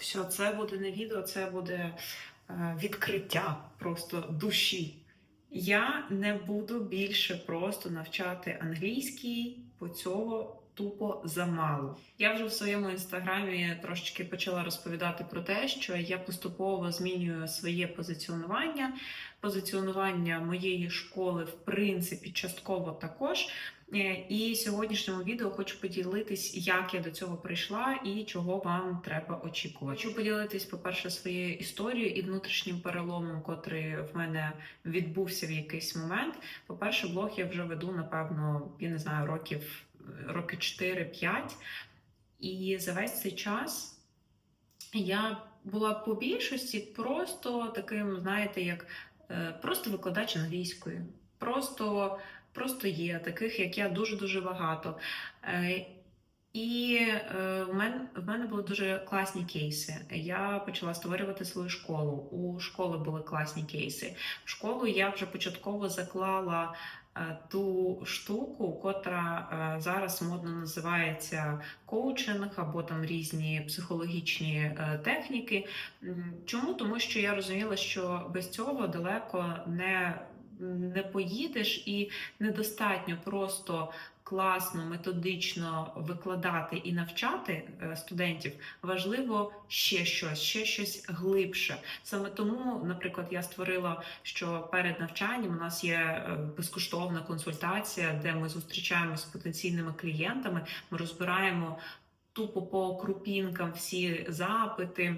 Все, це буде не відео, це буде е, відкриття просто душі. Я не буду більше просто навчати англійський, бо цього тупо замало. Я вже в своєму інстаграмі трошечки почала розповідати про те, що я поступово змінюю своє позиціонування. Позиціонування моєї школи, в принципі, частково також. Е, І сьогоднішньому відео хочу поділитись, як я до цього прийшла і чого вам треба очікувати. Хочу поділитись, по-перше, своєю історією і внутрішнім переломом, котрий в мене відбувся в якийсь момент. По-перше, блог я вже веду, напевно, я не знаю, років роки 4-5. І за весь цей час я була по більшості просто таким, знаєте, як е, просто викладач англійської. Просто, просто є таких, як я, дуже-дуже багато. Е, І е, в мене, в мене були дуже класні кейси. Я почала створювати свою школу. У школи були класні кейси. В школу я вже початково заклала е, ту штуку, котра зараз модно називається коучинг або там різні психологічні техніки. Чому? Тому що я розуміла, що без цього далеко не, не поїдеш, і недостатньо просто класно, методично викладати і навчати е, студентів. Важливо ще щось, ще щось глибше. Саме тому, наприклад, я створила, що перед навчанням у нас є е, безкоштовна консультація, де ми зустрічаємося з потенційними клієнтами, ми розбираємо тупо по крупінкам всі запити.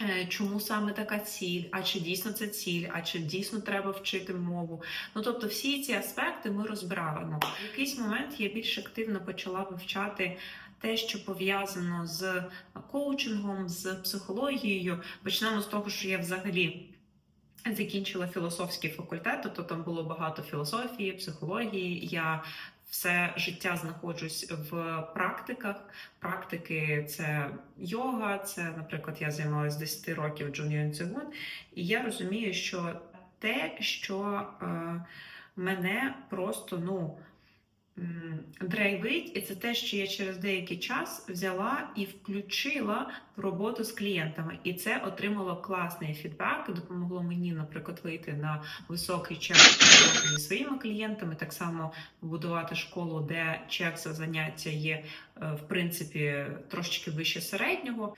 Е, Чому саме така ціль? А чи дійсно це ціль? А чи дійсно треба вчити мову? Ну тобто, всі ці аспекти ми розбираємо. В якийсь момент я більш активно почала вивчати те, що пов'язано з коучингом, з психологією. Почнемо з того, що я взагалі. Закінчила філософський факультет, тобто там було багато філософії, психології. Я все життя знаходжусь в практиках. Практики це йога, це, наприклад, я займалася 10 років Джуніон Цигун, і я розумію, що те, що е, мене просто ну. Драйвить, і це те, що я через деякий час взяла і включила в роботу з клієнтами, і це отримало класний фідбек. Допомогло мені, наприклад, вийти на високий чек зі своїми клієнтами, так само будувати школу, де чек за заняття є е, в принципі трошечки вище середнього.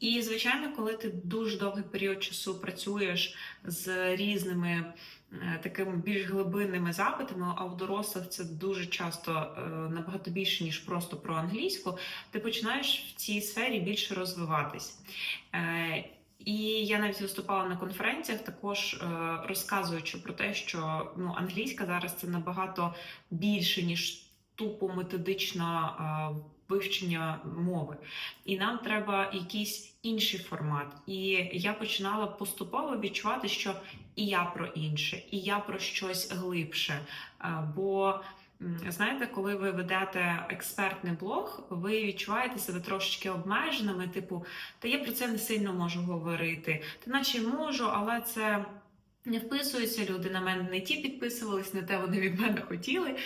І звичайно, коли ти дуже довгий період часу працюєш з різними е, такими більш глибинними запитами, а у дорослих це дуже часто е, набагато більше ніж просто про англійську, ти починаєш в цій сфері більше розвиватись. Е, і я навіть виступала на конференціях, також розказуючи про те, що ну англійська зараз це набагато більше ніж тупо методичне вивчення мови, і нам треба якийсь інший формат. І я починала поступово відчувати, що і я про інше, і я про щось глибше. Е, Бо знаєте, коли ви ведете експертний блог, ви відчуваєте себе трошечки обмеженими, типу, та я про це не сильно можу говорити. Та наче можу, але це не вписується. Люди на мене не ті підписувались, не те вони від мене хотіли.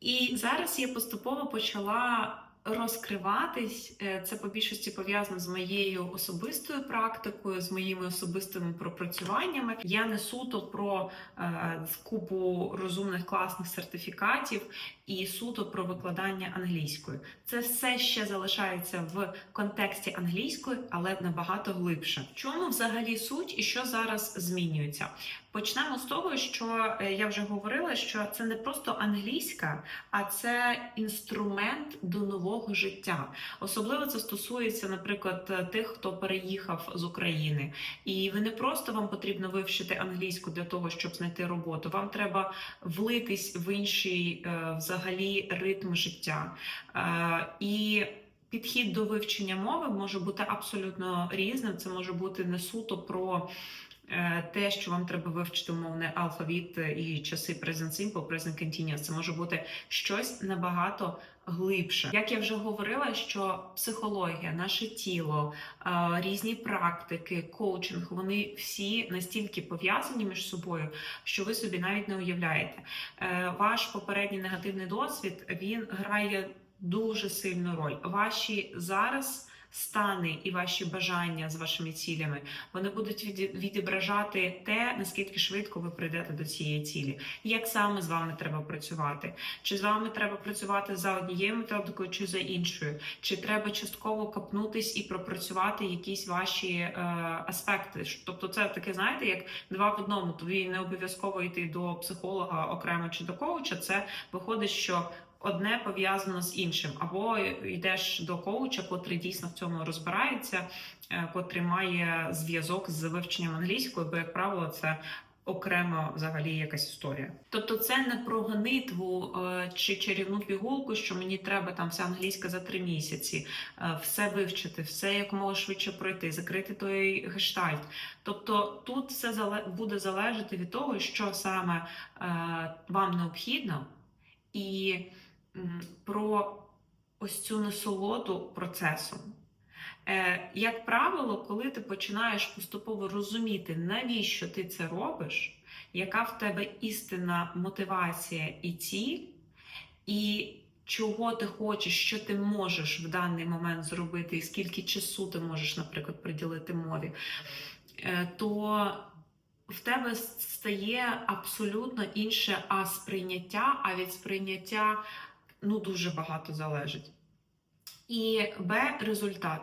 І зараз я поступово почала розкриватись. Е, Це по більшості пов'язано з моєю особистою практикою, з моїми особистими пропрацюваннями. Я не суто про е, купу розумних класних сертифікатів і суто про викладання англійською. Це все ще залишається в контексті англійської, але набагато глибше. Чому взагалі суть і що зараз змінюється? Почнемо з того, що е, я вже говорила, що це не просто англійська, а це інструмент до нового життя. Особливо це стосується, наприклад, тих, хто переїхав з України, і ви не просто вам потрібно вивчити англійську для того, щоб знайти роботу. Вам треба влитись в інший е, взагалі ритм життя. Е, І підхід до вивчення мови може бути абсолютно різним. Це може бути не суто про. Е, Те, що вам треба вивчити умовний алфавіт і часи present simple, present continuous, це може бути щось набагато глибше. Як я вже говорила, що психологія, наше тіло, е, різні практики, коучинг, вони всі настільки пов'язані між собою, що ви собі навіть не уявляєте. Е, Ваш попередній негативний досвід він грає дуже сильну роль. Ваші зараз стани і ваші бажання з вашими цілями, вони будуть відображати те, наскільки швидко ви прийдете до цієї цілі, як саме з вами треба працювати, чи з вами треба працювати за однією методикою, чи за іншою, чи треба частково капнутись і пропрацювати якісь ваші е, аспекти. Тобто, це таке, знаєте, як два в одному. Тобі не обов'язково йти до психолога окремо чи до коуча. Це виходить, що одне пов'язано з іншим, або йдеш до коуча, котрий дійсно в цьому розбирається, е, котрий має зв'язок з вивченням англійської, бо, як правило, це. Окремо взагалі якась історія. Тобто це не про гонитву е, чи чарівну пігулку, що мені треба там вся англійська за три місяці, е, все вивчити, все якомога швидше пройти, закрити той гештальт. Тобто тут все буде залежати від того, що саме вам необхідно, і про ось цю насолоду процесом. Е, Як правило, коли ти починаєш поступово розуміти, навіщо ти це робиш, яка в тебе істинна мотивація і ціль, і чого ти хочеш, що ти можеш в даний момент зробити, і скільки часу ти можеш, наприклад, приділити мові, е, то в тебе стає абсолютно інше А сприйняття, а від сприйняття ну, дуже багато залежить. І Б результат.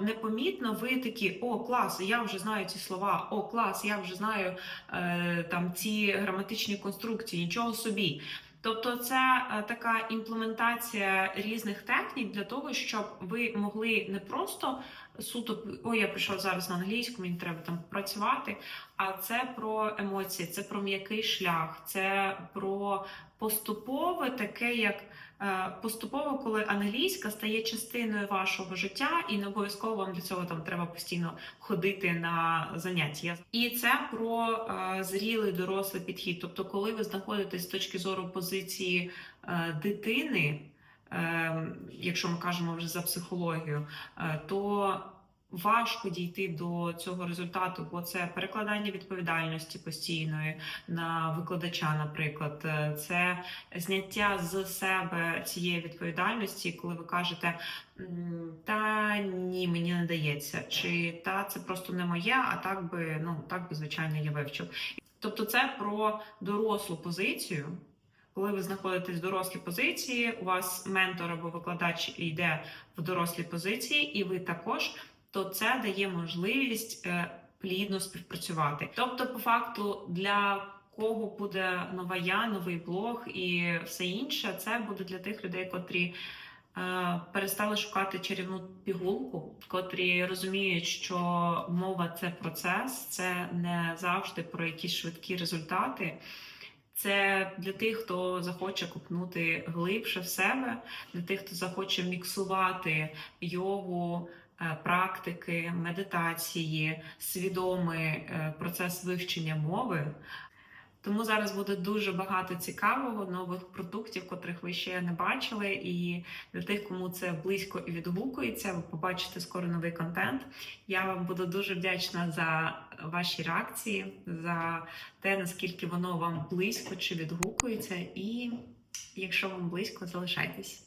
Непомітно ви такі, о, клас, я вже знаю ці слова, о, клас, я вже знаю е, там ці граматичні конструкції, нічого собі. Тобто, це е, така імплементація різних технік для того, щоб ви могли не просто суто ой, я прийшов зараз на англійську, мені треба там працювати. А це про емоції, це про м'який шлях, це про поступове таке, як е, поступово, коли англійська стає частиною вашого життя, і не обов'язково вам для цього там треба постійно ходити на заняття. І це про е, зрілий дорослий підхід. Тобто, коли ви знаходитесь з точки зору позиції е, дитини, якщо ми кажемо вже за психологію, е, то важко дійти до цього результату, бо це перекладання відповідальності постійної на викладача, наприклад, Е, це зняття з себе цієї відповідальності, коли ви кажете. Та ні, мені не дається, чи та це просто не моє, а так би ну так би звичайно я вивчив. Тобто, це про дорослу позицію. Коли ви знаходитесь в дорослій позиції, у вас ментор або викладач йде в дорослій позиції, і ви також, то це дає можливість е, плідно співпрацювати. Тобто, по факту, для кого буде нова я, новий блог і все інше, це буде для тих людей, котрі е, перестали шукати чарівну пігулку, котрі розуміють, що мова це процес, це не завжди про якісь швидкі результати. Це для тих, хто захоче купнути глибше в себе, для тих, хто захоче міксувати йогу, е, практики, медитації, свідомий е, процес вивчення мови. Тому зараз буде дуже багато цікавого, нових продуктів, котрих ви ще не бачили. І для тих, кому це близько і відгукується, ви побачите скоро новий контент. Я вам буду дуже вдячна за ваші реакції, за те, наскільки воно вам близько чи відгукується. І якщо вам близько, залишайтесь.